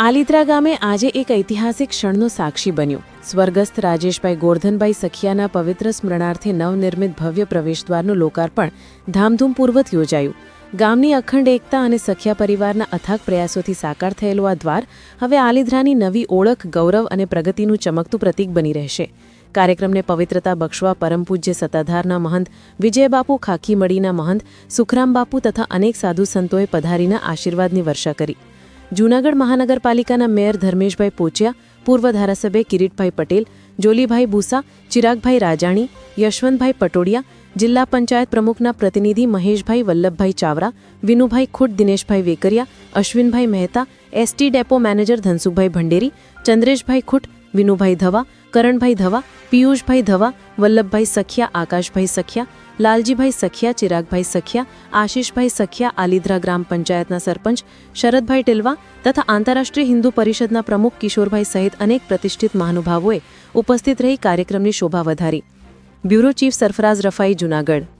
આલિદ્રા ગામે આજે એક ઐતિહાસિક ક્ષણનો સાક્ષી બન્યું. સ્વર્ગસ્થ રાજેશભાઈ ગોરધનભાઈ સખિયાના પવિત્ર સ્મરણાર્થે નવનિર્મિત ભવ્ય પ્રવેશદ્વારનું લોકાર્પણ ધામધૂમપૂર્વક યોજાયું. ગામની અખંડ એકતા અને સખિયા પરિવારના અથાગ પ્રયાસોથી સાકાર થયેલું આ દ્વાર હવે આલિદ્રાની નવી ઓળખ, ગૌરવ અને પ્રગતિનું ચમકતું પ્રતીક બની રહેશે. કાર્યક્રમને પવિત્રતા બક્ષવા પરમ પૂજ્ય સત્તાધારના મહંત વિજયબાપુ ખાખીમડીના મહંત સુખરામ બાપુ તથા અનેક સાધુ સંતોએ પધારીના આશીર્વાદની વર્ષા કરી. જૂનાગઢ મહાનગરપાલિકાના મેયર ધર્મેશભાઈ પોચિયા, પૂર્વ ધારાસભ્ય કિરીટભાઈ પટેલ, જોલીભાઈ ભૂસા, ચિરાગભાઈ રાજાણી, યશવંતભાઈ પટોડિયા, જિલ્લા પંચાયત પ્રમુખના પ્રતિનિધિ Maheshbhai Vallabhbhai Chavra, Vinubhai Khut, Dineshbhai Vekariya, Ashwinbhai Mehta, ST depot manager Dhansukhbhai Bhanderi, Chandreshbhai Khut Vinubhai Dhava, Karanbhai Dhava, Piyushbhai Dhava, Vallabhbhai Sakhiya, Akashbhai Sakhiya, Laljibhai Sakhiya, Chiragbhai Sakhiya, Ashishbhai Sakhiya, Alidra ગ્રામ પંચાયતના સરપંચ, શરદભાઈ ટિલવા તથા આંતરરાષ્ટ્રીય હિન્દુ પરિષદના પ્રમુખ કિશોરભાઈ સહિત અનેક પ્રતિષ્ઠિત મહાનુભાવોએ ઉપસ્થિત રહી કાર્યક્રમની શોભા વધારી. Bureau chief Sarfaraz Rafai Junagadh.